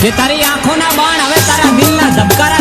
કે તારી આંખોના બાણ હવે તારા દિલના ધબકારા